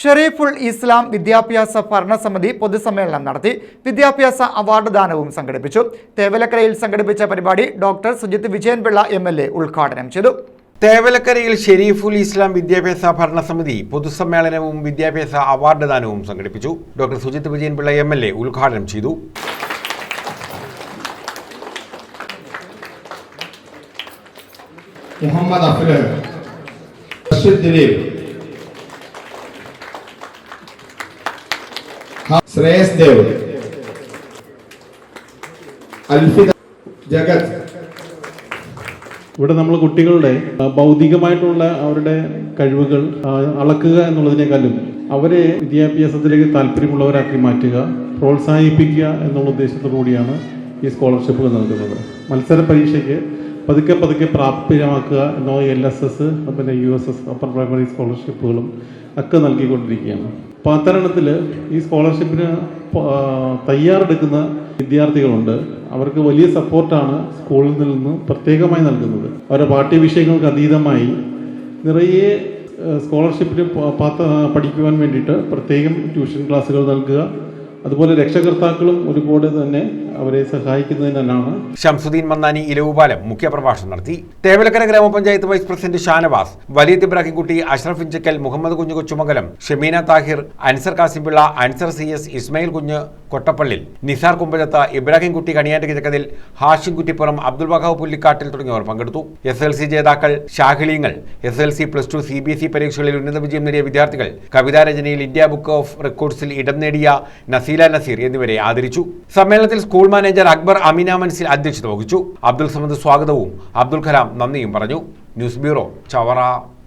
ഷെറീഫുൾ ഇസ്ലാം വിദ്യാഭ്യാസ ഭരണസമിതി പൊതുസമ്മേളനം നടത്തി വിദ്യാഭ്യാസ അവാർഡ് ദാനവും സംഘടിപ്പിച്ചു. തേവലക്കരയിൽ സംഘടിപ്പിച്ച പരിപാടി doctor Sujith Vijayanpillai M L A ഉദ്ഘാടനം ചെയ്തു. തേവലക്കരയിൽ ഷെരീഫുൽ ഇസ്ലാം വിദ്യാഭ്യാസ ഭരണസമിതി പൊതുസമ്മേളനവും വിദ്യാഭ്യാസ അവാർഡ് ദാനവും സംഘടിപ്പിച്ചു. Doctor Sujith Vijayanpillai M L A ഉദ്ഘാടനം ചെയ്തു. മുഹമ്മദ് അഫ്ലൻ ദിലീപ് ശ്രേയസ് ദേവ് അൽഫിദ ജഗത്. ഇവിടെ നമ്മൾ കുട്ടികളുടെ ഭൗതികമായിട്ടുള്ള അവരുടെ കഴിവുകൾ അളക്കുക എന്നുള്ളതിനേക്കാളും അവരെ വിദ്യാഭ്യാസത്തിലേക്ക് താല്പര്യമുള്ളവരാക്കി മാറ്റുക പ്രോത്സാഹിപ്പിക്കുക എന്നുള്ള ഉദ്ദേശത്തോടു കൂടിയാണ് ഈ സ്കോളർഷിപ്പ് നൽകുന്നത് മത്സര പരീക്ഷയ്ക്ക് പതുക്കെ പതുക്കെ പ്രാപ്യമാക്കുക എന്ന എൽ എസ് എസ് പിന്നെ U S S upper primary സ്കോളർഷിപ്പുകളും ഒക്കെ നൽകിക്കൊണ്ടിരിക്കുകയാണ്. അപ്പോൾ ഈ സ്കോളർഷിപ്പിന് തയ്യാറെടുക്കുന്ന വിദ്യാർത്ഥികളുണ്ട്. അവർക്ക് വലിയ സപ്പോർട്ടാണ് സ്കൂളിൽ നിന്ന് പ്രത്യേകമായി നൽകുന്നത്. അവരുടെ പാഠ്യവിഷയങ്ങൾക്ക് അതീതമായി നിറയെ സ്കോളർഷിപ്പിന് പഠിക്കുവാൻ വേണ്ടിയിട്ട് പ്രത്യേകം ട്യൂഷൻ ക്ലാസ്സുകൾ നൽകുക. അതുപോലെ രക്ഷകർത്താക്കളും ഒരുപാട് തന്നെ അവരെ സഹായിക്കുന്നതിനാണ് ഷംസുദ്ദീൻ മന്നാനി ഇലവുപാലം മുഖ്യപ്രഭാഷണം നടത്തി. തേവലക്കര ഗ്രാമപഞ്ചായത്ത് വൈസ് പ്രസിഡന്റ് ഷാനവാസ് വലിയ ഇബ്രാഹിംകുട്ടി അഷ്റഫ് ഇഞ്ചക്കൽ മുഹമ്മദ് കുഞ്ഞു കൊച്ചുമംഗലം ഷമീന താഹിർ അൻസർ കാസിംപിള്ള അൻസർ സി എസ് ഇസ്മയിൽ കുഞ്ഞ് കൊട്ടപ്പള്ളിൽ നിസാർ കുമ്പഴത്ത് ഇബ്രാഹിംകുട്ടി കണിയാറ്റ് കിഴക്കതിൽ ഹാഷിം കുറ്റിപ്പുറം അബ്ദുൽ വഹാബ് പുല്ലിക്കാട്ടിൽ തുടങ്ങിയവർ പങ്കെടുത്തു. എസ് എൽ സി ജേതാക്കൾ ഷാഹിളീങ്ങൾ S L C plus two C B S E പരീക്ഷകളിൽ ഉന്നത വിജയം നേടിയ വിദ്യാർത്ഥികൾ കവിതാരചനയിൽ ഇന്ത്യ ബുക്ക് ഓഫ് റെക്കോർഡ്സിൽ ഇടം നേടിയ നസീല നസീർ എന്നിവരെ ആദരിച്ചു. സമ്മേളനത്തിൽ സ്കൂൾ മാനേജർ അക്ബർ അമീന മൻസിൽ അധ്യക്ഷത വഹിച്ചു. അബ്ദുൽ സമദ് സ്വാഗതവും അബ്ദുൽ കലാം നന്ദിയും പറഞ്ഞു. News bureau Chavara.